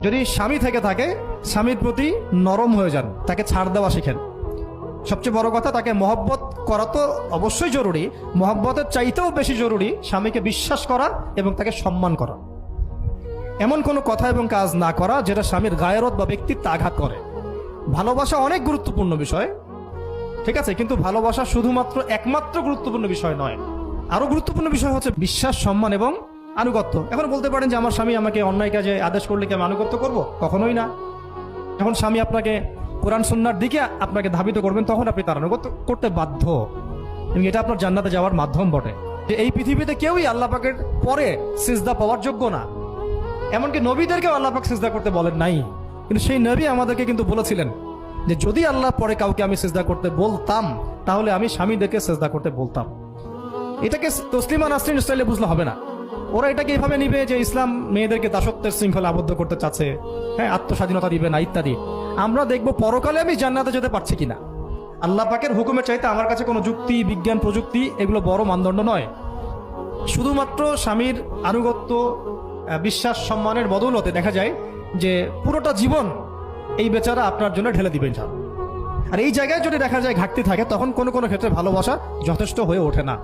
যদি স্বামী থেকে থাকে, স্বামীর প্রতি নরম হয়ে যান, তাকে ছাড় দেওয়া শিখেন। সবচেয়ে বড় কথা, তাকে মহব্বত করা তো অবশ্যই জরুরি। মহব্বতের চাইতেও বেশি জরুরি স্বামীকে বিশ্বাস করা এবং তাকে সম্মান করা। এমন কোনো কথা এবং কাজ না করা যেটা স্বামীর গায়রত বা ব্যক্তিত্ব আঘাত করে। ভালোবাসা অনেক গুরুত্বপূর্ণ বিষয়, ঠিক আছে? কিন্তু ভালোবাসা শুধুমাত্র একমাত্র গুরুত্বপূর্ণ বিষয় নয়। আরও গুরুত্বপূর্ণ বিষয় হচ্ছে বিশ্বাস, সম্মান এবং আনুগত্য। এখন বলতে পারেন যে আমার স্বামী আমাকে অন্যায় কাজে আদেশ করলে কি আমি আনুগত্য করব? কখনোই না। যখন স্বামী আপনাকে কোরআন সুন্নার দিকে আপনাকে ধাবিত করবেন, তখন আপনি তার আনুগত্য করতে বাধ্য। এবং এটা আপনার জান্নাতে যাওয়ার মাধ্যম বটে। যে এই পৃথিবীতে কেউই আল্লাহ পাকের পরে সিজদা পাওয়ার যোগ্য না। এমনকি নবীদেরকেও আল্লাহ পাক সিজদা করতে বলেন নাই। কিন্তু সেই নবী আমাদেরকে কিন্তু বলেছিলেন যে, যদি আল্লাহ পরে কাউকে আমি সিজদা করতে বলতাম, তাহলে আমি স্বামীদেরকে সিজদা করতে বলতাম। এটাকে তসলিমা নাসরিন স্টাইলে বুঝলে হবে না। ওরা এটাকে এইভাবে নিবে যে ইসলাম মেয়েদেরকে দাসত্বের শৃঙ্খলা আবদ্ধ করতে চাচ্ছে। হ্যাঁ আত্মস্বাধীনতা দিবে না, ইত্যাদি। আমরা দেখব পরকালে আমি জান্নাতে যেতে পারছি কিনা। আল্লাহ পাকের হুকুমের চাইতে আমার কাছে কোনো যুক্তি, বিজ্ঞান, প্রযুক্তি এগুলো বড় মানদণ্ড নয়। শুধুমাত্র স্বামীর আনুগত্য বিশ্বাস, সম্মানের বদৌলতে দেখা যায় যে পুরোটা জীবন এই বেচারা আপনার জন্য ঢেলে দিবেন আর এই জায়গায় যদি দেখা যায় ঘাটতি থাকে, তখন কোনো কোনো ক্ষেত্রে ভালোবাসা যথেষ্ট হয়ে ওঠে না।